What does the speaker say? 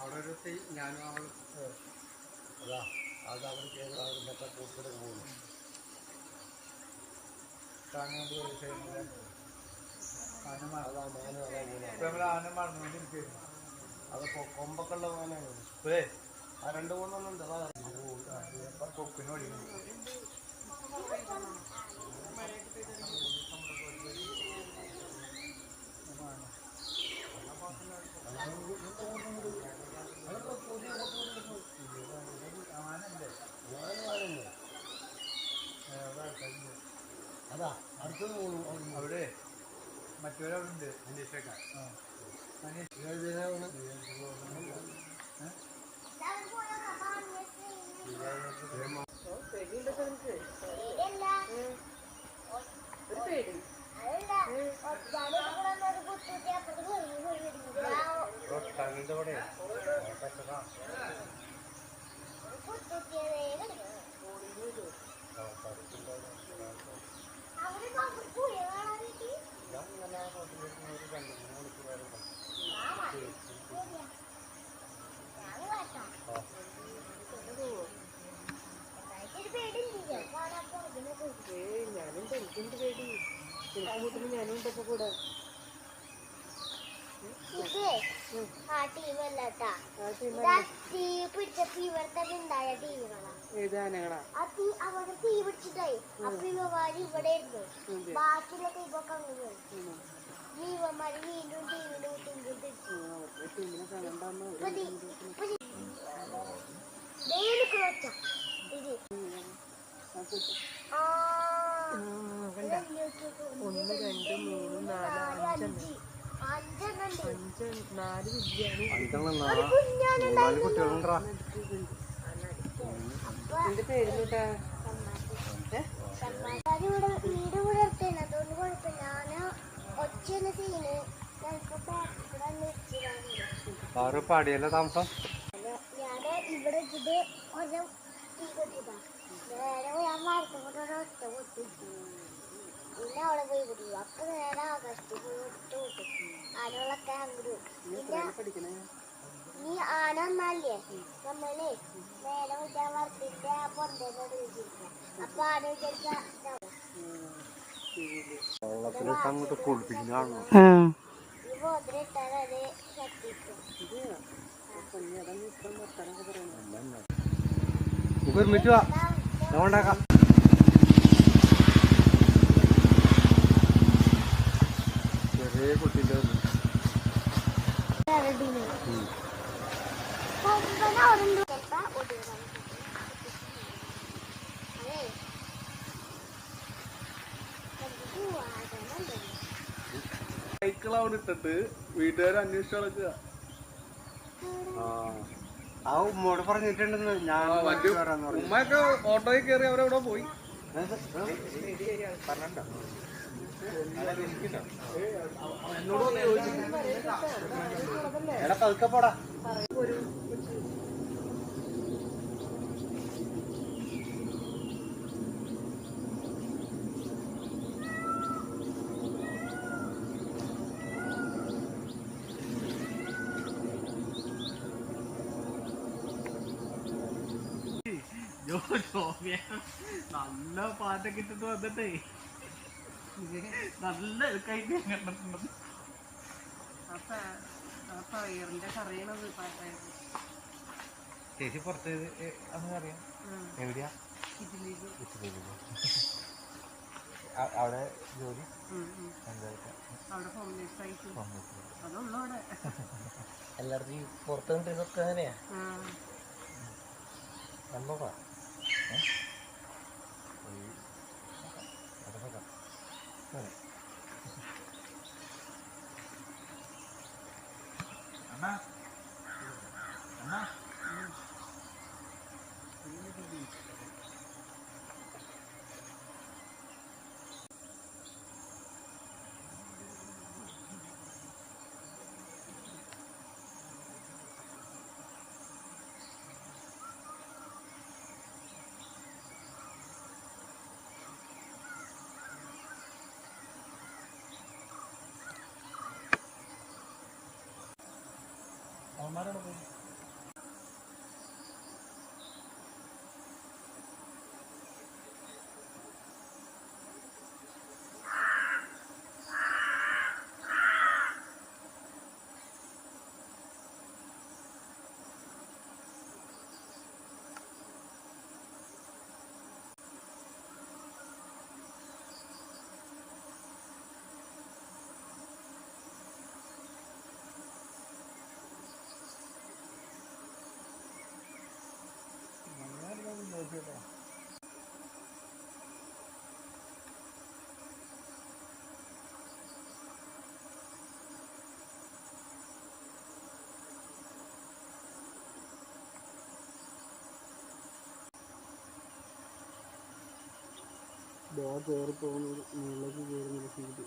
അവിടെ ഒരു ഞാനും അവളും. അതാ. അത് അവർക്ക് അതിനൊക്കെ കൂടുതൽ കാണാൻ വേണ്ടി ആന മാറും അതാ മേലെ അതാ പോകുന്നത് ഇപ്പൊ നമ്മൾ ആന മറന്നുകൊണ്ടിരിക്കുന്നു അത് കൊ- കൊമ്പൊക്കെയുള്ള മാനാണ് ആ രണ്ട് മൂന്നെണ്ണം ഉണ്ട്. അതാ. കൊക്കിന് അതാ അടുത്തത്. അവിടെ. മറ്റൊരവിടെ ഉണ്ട് അന്വേഷിച്ചേക്കാം ആ അന്വേഷി- ഏഴ് ദിനമാണ്. തങ്ങിന്റെ കൂടെ ഏയ് ഞാനും എനിക്കുണ്ട് പേടി എനിക്ക് കൂട്ടിന് ഞാനും ഉണ്ടപ്പോ കൂടെ ആ ടീമല്ലാട്ടാ ആ ടീം ഇതാ തീ പിടിച്ചപ്പോ ഇവിടുത്തെ ഉണ്ടായ ടീമുകളാ ഞാനും ഇതൊക്കെ കൂടെ തീ അവിടെ തീ പിടിച്ചിട്ടായി. അപ്പൊ ഇവന്മാര് ഇവിടെ ഇരുന്നു. ബാക്കിയുള്ള ടീമൊക്കെ അങ്ങ് പോയി ഉം. ഈ ഇവന്മാര് വീണ്ടും ടീമിന്റെ വീട്ടിൽ തിരിച്ചു. കുട്ടികളുണ്ടാ അപ്പൊ എന്റെ പേര് ഇവിടെ വീട് ഇവിടെ അടുത്തന്നെ അതുകൊണ്ട് കുഴപ്പമില്ല ഞാൻ ഒച്ചയുള്ള സീന് ആറ് പാടിയല്ല താമസം ഞാൻ ഇവിടെ വെച്ചിട്ട് ഒരു തീ കൊട്ടിട്ടാ നേരെ ഞാൻ വാർത്തക്കൂടെ ഒറ്റ കൊട്ടി പിന്നെ അവിടെ പോയി കുടിക്കും അപ്പൊ നേരെ ആകാശത്ത് പോയി. ഒറ്റ കൊട്ടും ആനകളൊക്കെ അങ്ങോട്ട്. പിന്നെ നീ ആന ഒന്നല്ലേ നമ്മളെ നേരെ വിട്ടാൻ വർത്തിട്ട് ആ പൊന്തേന്ന് വിളിച്ചിരിക്കാം അപ്പൊ ആന വിചാരിച്ച വെള്ളത്തിലിട്ട് അങ്ങോട്ട് കുളിപ്പിക്കുന്നതാണോ? ഈ ഇട്ടാൽ അത് നമുക്ക് ഒരുമിച്ച് വാ. ഞാൻ ഉണ്ടാക്കാം ചെറിയ കുട്ടിന്റെ സൈക്കിൾ അവിടെ ഇട്ടിട്ട് വീട്ടുകാർ അന്വേഷിച്ചു നടക്കുക ആ ഉമ്മോട് പറഞ്ഞിട്ടുണ്ടെന്ന് ഞാൻ ഉമ്മയൊക്കെ ഓട്ടോയിൽ കയറി അവരവിടെ പോയി. പറഞ്ഞോ എടാ പതുക്കെ പോടാ നല്ല പാട്ടൊക്കെ ഇട്ടിട്ട് വന്നിട്ടേ. നല്ല കണ്ടിട്ടുണ്ട്. ചേച്ചി പുറത്ത് അന്ന് അറിയാം എവിടെയാ? അവിടെ ജോലി? എല്ലാവർക്കും ഈ പുറത്ത് അങ്ങനെയാ സംഭവ അവന്മാരാണ് പോയി ബാ കയറി മുകളിലേക്ക് കയറുന്നത് സീറ്റ്